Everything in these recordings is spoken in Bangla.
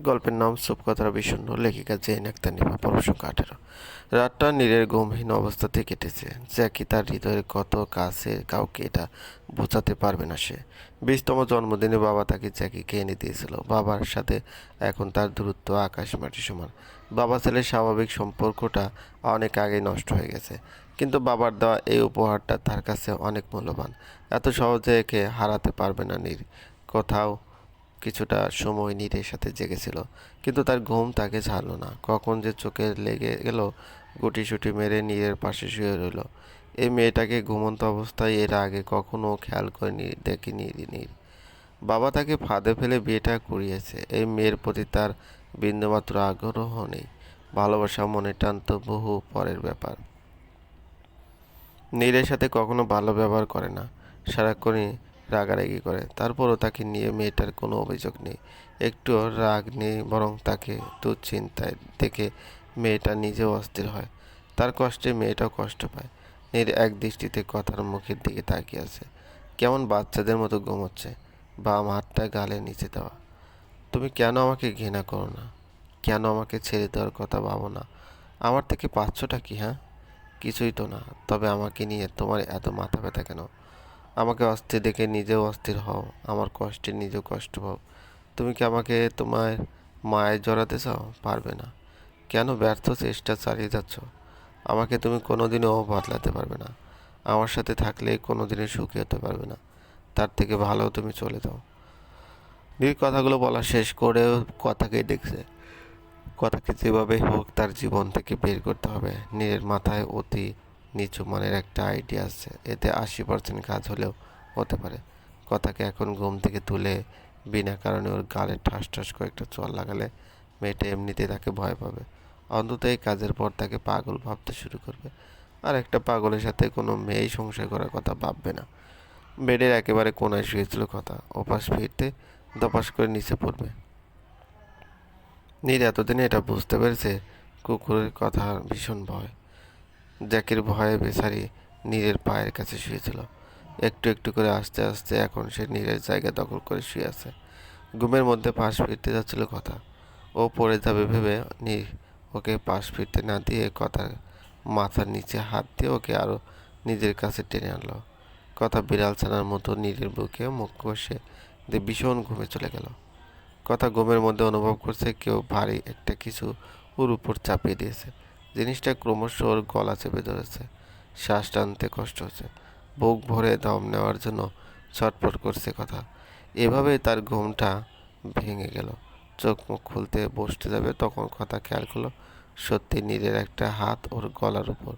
গল্পের নাম সুপকথার বিষণ্ণ লেখিকা জেন আক্তার নিভা পরশঙ্ক আঠেরো রাতটা নীরের গমহীন অবস্থাতে কেটেছে। জ্যাকি তার হৃদয়ের কত কাছে কাউকে এটা বোঝাতে পারবে না সে। বিশতম জন্মদিনে বাবা তাকে জ্যাকিকে এনে দিয়েছিল। বাবার সাথে এখন তার দূরত্ব আকাশ মাটি সমান। বাবা ছেলের স্বাভাবিক সম্পর্কটা অনেক আগেই নষ্ট হয়ে গেছে। কিন্তু বাবার দেওয়া এই উপহারটা তার কাছে অনেক মূল্যবান। এত সহজে একে হারাতে পারবে না নীর। কোথাও কিছুটা সময় নীরের সাথে জেগেছিল। কিন্তু তার ঘুম তাকে ছাড়লো না। কখন যে চোখে লেগে গেল, গুটিসুটি মেরে নীরের পাশে শুয়ে রইল। এই মেয়েটাকে ঘুমন্ত অবস্থায় এর আগে কখনো খেয়াল করেনি, দেখেনি নীর বাবা তাকে ফাঁদে ফেলে বিয়েটা করিয়েছে। এই মেয়ের প্রতি তার বিন্দুমাত্র আগ্রহ নেই। ভালোবাসা মনে টানত বহু পরের ব্যাপার। নীরের সাথে কখনো ভালো ব্যবহার করে না। সারাক্ষণই রাগারাগি করে। তারপরও তাকে নিয়ে মেয়েটার কোনো অভিযোগ নেই। একটু রাগ নেই, বরং তাকে দুশ্চিন্তায় দেখে মেয়েটা নিজেও অস্থির হয়। তার কষ্টে মেয়েটাও কষ্ট পায়। নীর এক দৃষ্টিতে কথার মুখের দিকে তাকিয়ে আছে। কেমন বাচ্চাদের মতো ঘুমোচ্ছে। বাম হাতটা গালে নিচে দেওয়া। তুমি কেন আমাকে ঘৃণা করো না? কেন আমাকে ছেড়ে দেওয়ার কথা ভাবো না? আমার থেকে পাচ্ছটা কি হ্যাঁ? কিছুই তো না। তবে আমাকে নিয়ে তোমার এত মাথা ব্যথা কেন? আমাকে অস্থির দেখে নিজেও অস্থির হও। আমার কষ্টে নিজেও কষ্ট পাও। তুমি কি আমাকে তোমার মায়ের জড়াতে চাও? পারবে না। কেন ব্যর্থ চেষ্টা চালিয়ে যাচ্ছ? আমাকে তুমি কোনোদিনও বদলাতে পারবে না। আমার সাথে থাকলে কোনোদিনই সুখী হতে পারবে না। তার থেকে ভালো তুমি চলে যাও। নীর কথাগুলো বলা শেষ করেও কথাকেই দেখছে। কথাকে যেভাবে হোক তার জীবন থেকে বের করতে হবে। নীরের মাথায় অতি নিচু মানের একটা আইডিয়া আছে। এতে আশি পার্সেন্ট কাজ হলেও হতে পারে। কথাকে এখন ঘুম থেকে তুলে বিনা কারণে ওর গালে ঠাস ঠাস কয়েকটা চল লাগালে মেয়েটা এমনিতেই তাকে ভয় পাবে। অন্তত এই কাজের পর তাকে পাগল ভাবতে শুরু করবে। আর একটা পাগলের সাথে কোনো মেয়েই সংসার করার কথা ভাববে না। বেডের একেবারে কোনায় শুয়েছিল কথা। ওপাশ ফিরতে দপাস করে নিচে পড়বে। নীর এতদিনে এটা বুঝতে পেরেছে কুকুরের কথা ভীষণ ভয়। জ্যাকের ভয়ে বেচারি নীরের পায়ের কাছে শুয়েছিল। একটু একটু করে আস্তে আস্তে এখন সে নীরের জায়গা দখল করে শুয়ে আছে। ঘুমের মধ্যে পাশ ফিরতে যাচ্ছিল কথা। ও পড়ে যাবে ভেবে নীর ওকে পাশ ফিরতে না দিয়ে কথার মাথার নিচে হাত দিয়ে ওকে আরও নিজের কাছে টেনে আনলো। কথা বিড়াল ছানার মতো নীরের বুকে মুখ কষে দিয়ে ভীষণ ঘুমে চলে গেল। কথা ঘুমের মধ্যে অনুভব করছে কেউ ভারী একটা কিছু ওর উপর চাপিয়ে দিয়েছে। জিনিসটা ক্রমশ ওর গলা চেপে ধরেছে। শ্বাস টানতে কষ্ট হচ্ছে। বুক ভরে দম নেওয়ার জন্য ছটফট করছে কথা। এভাবেই তার ঘুমটা ভেঙে গেল। চোখ মুখ খুলতে বসতে যাবে তখন কথা খেয়াল করল, সত্যি নীরের একটা হাত ওর গলার উপর।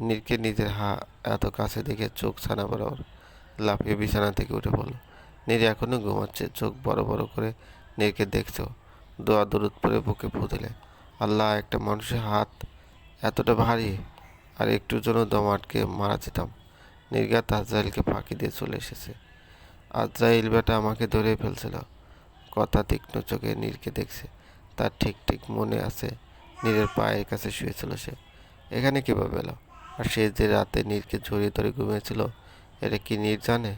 নীরকে নিজের হা, এত কাছে দেখে চোখ ছানা বরাবর লাফিয়ে বিছানা থেকে উঠে পড়ল। নীর এখনও ঘুমাচ্ছে, চোখ বড় বড় করে নীরকে দেখছ দোয়া দরুদ পরে বুকে দিলে আল্লাহ একটা মানুষের হাত এতটা ভারী আর একটুর জন্য দম আটকে মারা যেতাম। নির্গাত আজরাইলকে ফাঁকি দিয়ে চলে এসেছে। আজরাইল বেটা আমাকে ধরে ফেলছিল। কথা তীক্ষ্ণ চোখে নীরকে দেখছে। তার ঠিক ঠিক মনে আছে। নীরের পায়ের কাছে শুয়েছিল সে। এখানে কীভাবে এলো? আর সে যে রাতে নীরকে জড়িয়ে ধরে ঘুমিয়েছিল, এটা কি নীর জানে?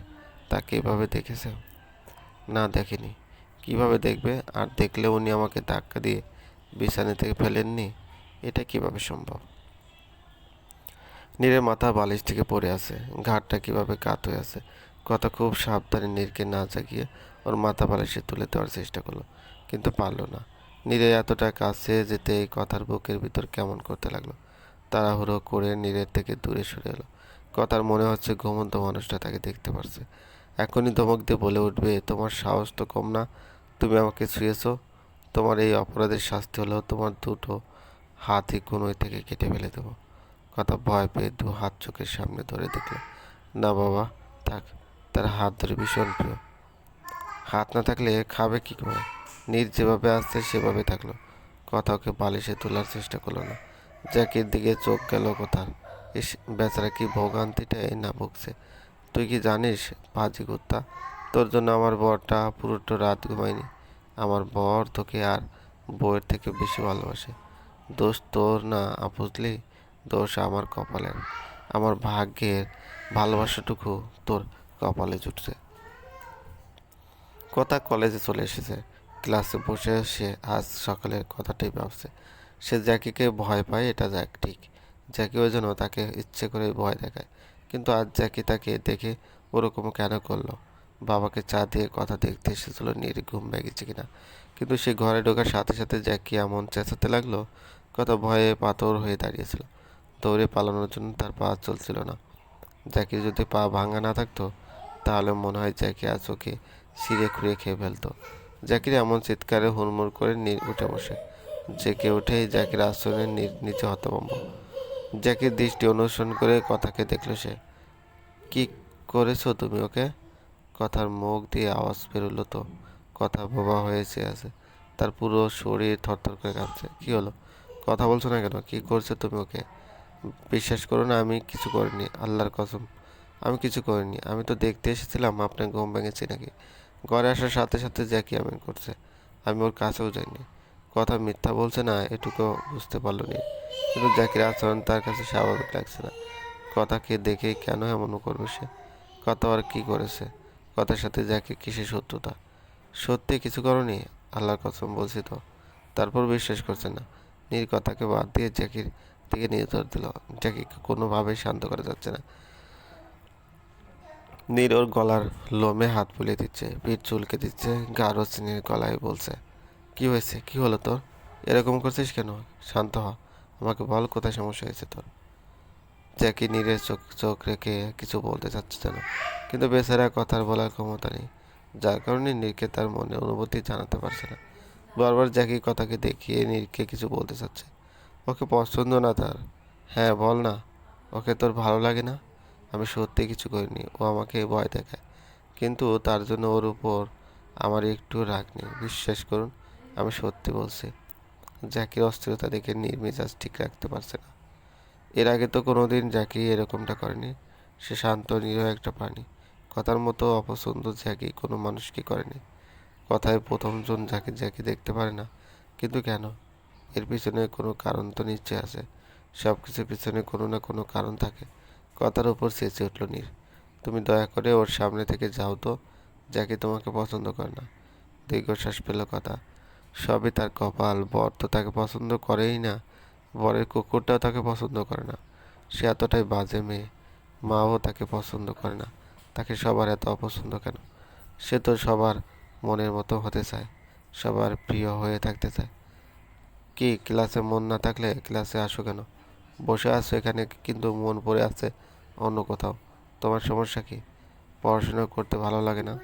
তাকে এভাবে দেখেছে? না দেখেনি। কীভাবে দেখবে? আর দেখলে উনি আমাকে ধাক্কা দিয়ে বিছানা থেকে ফেলেননি, এটা কীভাবে সম্ভব? নীরের মাথা বালিশ থেকে পড়ে আছে ঘাটটা কীভাবে কাত হয়ে আছে? কথা খুব সাবধানে নীরকে না জাগিয়ে ওর মাথা বালিশে তুলে দেওয়ার চেষ্টা করল, কিন্তু পারল না। নীরে এতটা কাছে যেতে এই কথার বুকের ভিতর কেমন করতে লাগল? তাড়াহুড়ো করে নীরের থেকে দূরে সরে এলো। কথার মনে হচ্ছে ঘুমন্ত মানুষটা তাকে দেখতে পারছে। এখনই ধমক দিয়ে বলে উঠবে, তোমার সাহস তো কম না, তুমি আমাকে ছুঁয়েছো তোমার এই অপরাধের শাস্তি হলো তোমার দুটো হাতই কোনোই থেকে কেটে ফেলে দেবো। কথা ভয় পেয়ে দু হাত চোখের সামনে ধরে দেখল, না বাবা, থাক, তার হাত ধরে ভীষণ প্রিয়। হাত না থাকলে খাবে কী করে? নীর যেভাবে আসছে সেভাবে থাকল। কথা ওকে বালিশে তোলার চেষ্টা করল না। জ্যাকের দিকে চোখ গেল কোথার? ইস, বেচারা কি ভোগান্তিটাই না ভুগছে। তুই কি জানিস পাজি কুত্তা? তোর জন্য আমার বরটা পুরোটা রাত ঘুমায়নি। আমার বর তোকে আর বউয়ের থেকে বেশি ভালোবাসে। দোষ তোর না বুঝলি? দোষ আমার কপালের। আমার ভাগ্যের ভালোবাসাটুকু তোর কপালে জুটছে। কথা কলেজে চলে এসেছে। ক্লাসে বসে সে আজ সকালের কথাটাই ভাবছে। সে জ্যাকিকে ভয় পায়, এটা জ্যাক ঠিক। জ্যাকি ওই জন্য তাকে ইচ্ছে করে ভয় দেখায়। কিন্তু আজ জ্যাকি তাকে দেখে ওরকম কেন করল? বাবাকে চা দিয়ে কথা দেখতে এসেছিল নীর ঘুম ভেঙেছে কিনা। কিন্তু সে ঘরে ঢোকার সাথে সাথে জ্যাকি এমন চেঁচাতে লাগল কথা ভয়ে পাথর হয়ে দাঁড়িয়েছিল। দৌড়ে পালানোর জন্য তার পা চলছিল না। জ্যাকির যদি পা ভাঙা না থাকতো, তাহলে মনে হয় জ্যাকি আজ ওকে ছিঁড়ে খুঁড়ে খেয়ে ফেলতো। জ্যাকির এমন চিৎকারে হুড়মুড় করে নীর উঠে বসে। জেকে উঠেই জ্যাকির আশ্রয়ে নীর নিচে হতভম্ব। জ্যাকির দৃষ্টি অনুসরণ করে কথাকে দেখল সে। কি করেছ তুমি ওকে? কথার মুখ দিয়ে আওয়াজ বেরোলো তো। কথা বোবা হয়েছে আছে। তার পুরো শরীর থরথর করে কাঁপছে। কী হলো? কথা বলছো না কেন? কি করছ তুমি ওকে? বিশ্বাস করো না, আমি কিছু করিনি। আল্লাহর কসম। আমি কিছু করিনি। আমি তো দেখতে এসেছিলাম, আপনার ঘুম ভেঙেছি নাকি? ঘরে আসার সাথে সাথে জ্যাকি আমিন করছে। আমি ওর কাছেও যাইনি। কথা মিথ্যা বলছে না, এটুকু বুঝতে পারল নি কিন্তু জ্যাকির আচরণ তার কাছে স্বাভাবিক লাগছে না। কথাকে দেখেই কেন এমন করবে সে? কথা আর কি করেছে? কথার সাথে জ্যাকি কিসের শত্রুতা? সত্যি কিছু করনি? আল্লাহর কসম বলছি তো। তারপর বিশ্বাস করছে না। নীর কথাকে বাদ দিয়ে জ্যাকির দিকে নির্ধার দিল। জ্যাকিকে কোনোভাবেই শান্ত করা যাচ্ছে না। নীর ওর গলার লোমে হাত বুলিয়ে দিচ্ছে, পিঠ চুলকে দিচ্ছে গাঢ় চিনির গলায় বলছে, কি হয়েছে? কি হলো তোর? এরকম করছিস কেন? শান্ত হ। আমাকে বল কোথায় সমস্যা হয়েছে তোর? জ্যাকি নীরের চোখ চোখ রেখে কিছু বলতে চাচ্ছে যেন। কিন্তু বেচারা কথার বলার ক্ষমতা নেই। যার কারণে নীরকে তার মনে অনুভূতি জানাতে পারছে না। বারবার জ্যাকি কথাকে দেখিয়ে নীরকে কিছু বলতে চাচ্ছে। ওকে পছন্দ না তার। হ্যাঁ বল না। ওকে তোর ভালো লাগে না? আমি সত্যি কিছু করিনি। ও আমাকে ভয় দেখায়। কিন্তু তার জন্য ওর উপর আমার একটু রাগ নেই। বিশ্বাস করুন, আমি সত্যি বলছি। জ্যাকির অস্থিরতা দেখে নির্মেজাজ ঠিক রাখতে পারছে না। এর আগে তো কোনোদিন জ্যাকি এরকমটা করেনি। সে শান্ত, নিরীহ একটা প্রাণী। কথার মতো অপছন্দ জ্যাকি কোনো মানুষকে করেনি। কথায় প্রথমজন যাকে জ্যাকি দেখতে পারে না। কিন্তু কেন? এর পিছনে কোনো কারণ তো নিশ্চয় আছে। সব কিছুর পিছনে কোনো না কোনো কারণ থাকে। কথার উপর চেঁচে উঠল নীর। তুমি দয়া করে ওর সামনে থেকে যাও তো। যাকে তোমাকে পছন্দ করে না। দীর্ঘশ্বাস পেল কথা। সবই তার কপাল, বর তো তাকে পছন্দ করেই না। বরের কুকুরটাও তাকে পছন্দ করে না। সে এতটাই বাজে মেয়ে, মাও তাকে পছন্দ করে না। তাকে সবার এত অপছন্দ কেন? সে তো সবার মনের মতো হতে চায়, সবার প্রিয় হয়ে থাকতে চায়। কি, ক্লাসে মন না থাকলে ক্লাসে আসো কেন? বসে আছো এখানে কিন্তু মন পড়ে আছে অন্য কোথাও। তোমার সমস্যা কি? পড়াশোনা করতে ভালো লাগে না?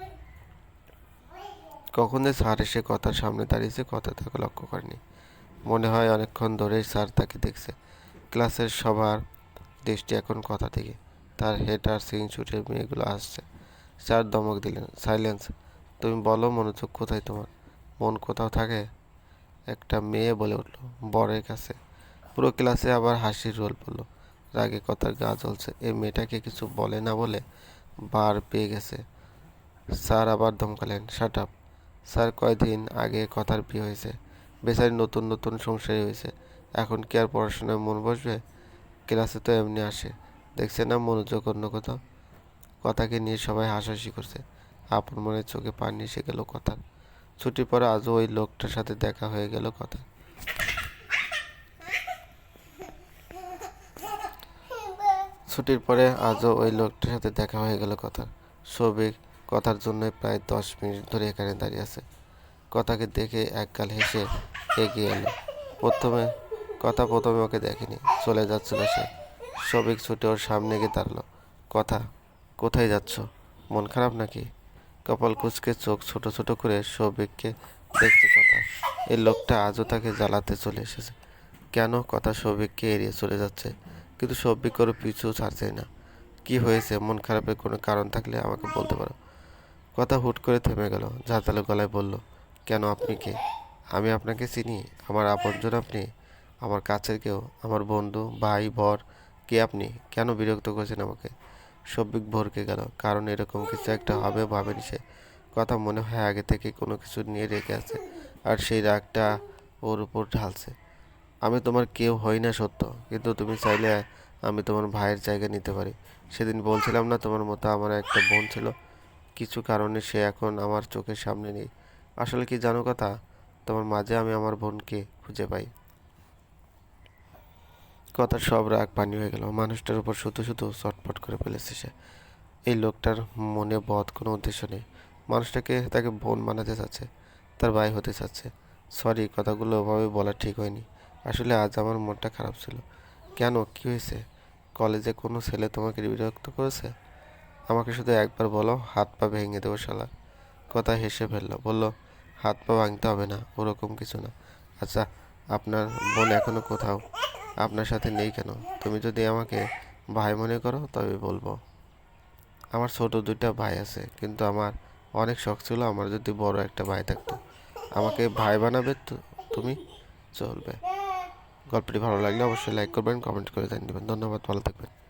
কখন যে স্যার এসে কথার সামনে দাঁড়িয়েছে কথা তাকে লক্ষ্য করেনি। মনে হয় অনেকক্ষণ ধরেই স্যার তাকে দেখছে। ক্লাসের সবার দৃষ্টি এখন কথা থেকে। তার হেড আর সিং ছুটের মেয়েগুলো আসছে। স্যার দমক দিলেন। সাইলেন্স, তুমি বলো মনোযোগ কোথায় তোমার? মন কোথাও থাকে? একটা মেয়ে বলে উঠল, বরের কাছে। পুরো ক্লাসে আবার হাসির রোল পড়ল। রাগে কথার গা জ্বলছে। এই মেয়েটাকে কিছু বলে না বলে বার পেয়ে গেছে। স্যার আবার ধমকালেন শাট আপ স্যার কয়দিন আগে কথার বিয়ে হয়েছে। বেচারি নতুন নতুন সংসারী হয়েছে। এখন কি আর পড়াশোনায় মন বসবে? ক্লাসে তো এমনি আসে। দেখছে না মনোযোগ অন্য কোথাও? কথাকে নিয়ে সবাই হাসাহাসি করছে। আপন মনে চোখে পানি এসে গেল কথার ছুটির পরে আজও ওই লোকটার সাথে দেখা হয়ে গেল কথা। ছুটির পরে আজও ওই লোকটার সাথে দেখা হয়ে গেল কথা। সৌভিক কথার জন্য প্রায় দশ মিনিট ধরে এখানে দাঁড়িয়ে আছে। কথাকে দেখে একগাল হেসে এগিয়ে এলো। প্রথমে কথা প্রথমে ওকে দেখেনি, চলে যাচ্ছিল সে। সবিক ছুটে ওর সামনে গিয়ে দাঁড়াল। কথা, কোথায় যাচ্ছ? মন খারাপ নাকি? কপাল কুচকে চোখ ছোট ছোট করে সৌভিককে দেখছে কথা। এই লোকটা আজও তাকে জ্বালাতে চলে এসেছে। কেন? কথা সৌভিককে এড়িয়ে চলে যাচ্ছে। কিন্তু সৌভিক ওর পিছু ছাড়ছে না। কি হয়েছে? মন খারাপের কোনো কারণ থাকলে আমাকে বলতে পারো? কথা হুট করে থেমে গেল। ঝাঁতালো গলায় বলল কেন আপনি কে আমি আপনাকে চিনি, আমার আপনজন আপনি, আমার কাছের কেউ, আমার বন্ধু, ভাই বর কে আপনি? কেন বিরক্ত করছেন আমাকে? সব্বিক ভরকে গেল, কারণ এরকম কিছু একটা হবে ভাবেনি সে। কথা মনে হয় আগে থেকে কোনো কিছু নিয়ে রেখে আছে, আর সেই রাগটা ওর উপর ঢালছে। আমি তোমার কেউ হই না সত্য, কিন্তু তুমি চাইলে আমি তোমার ভাইয়ের জায়গা নিতে পারি। সেদিন বলছিলাম না তোমার মতো আমার একটা বোন ছিল, কিছু কারণে সে এখন আমার চোখের সামনে নেই। আসলে কি জানো কথা? তোমার মাঝে আমি আমার বোনকে খুঁজে পাই। কথার সব রাগ পানি হয়ে গেল। মানুষটার উপর শুধু শুধু চটপট করে ফেলেছে সে। এই লোকটার মনে বধ কোনো উদ্দেশ্য নেই। মানুষটাকে তাকে বোন বানাতে চাচ্ছে, তার ভাই হতে চাচ্ছে। সরি কথাগুলো ওভাবে বলা ঠিক হয়নি। আসলে আজ আমার মনটা খারাপ ছিল। কেন? কি হয়েছে? কলেজে কোনো ছেলে তোমাকে বিরক্ত করেছে? আমাকে শুধু একবার বলো, হাত পা ভেঙে দেবো শালা। কথা হেসে ফেলল। বলল হাত পা ভাঙতে হবে না, ওরকম কিছু না। আচ্ছা আপনার বোন এখনও কোথাও? আপনার সাথে নেই কেন? তুমি যদি আমাকে ভাই মনে করো, তবে বলব। আমার ছোট দুইটা ভাই আছে, কিন্তু আমার অনেক শখ ছিল আমার যদি বড় একটা ভাই থাকতো। আমাকে ভাই বানাবে তো তুমি? চলবে। গল্পটি ভালো লাগলে অবশ্যই লাইক করবেন কমেন্ট করে জানিয়ে দেবেন। ধন্যবাদ, ভালো থাকবেন।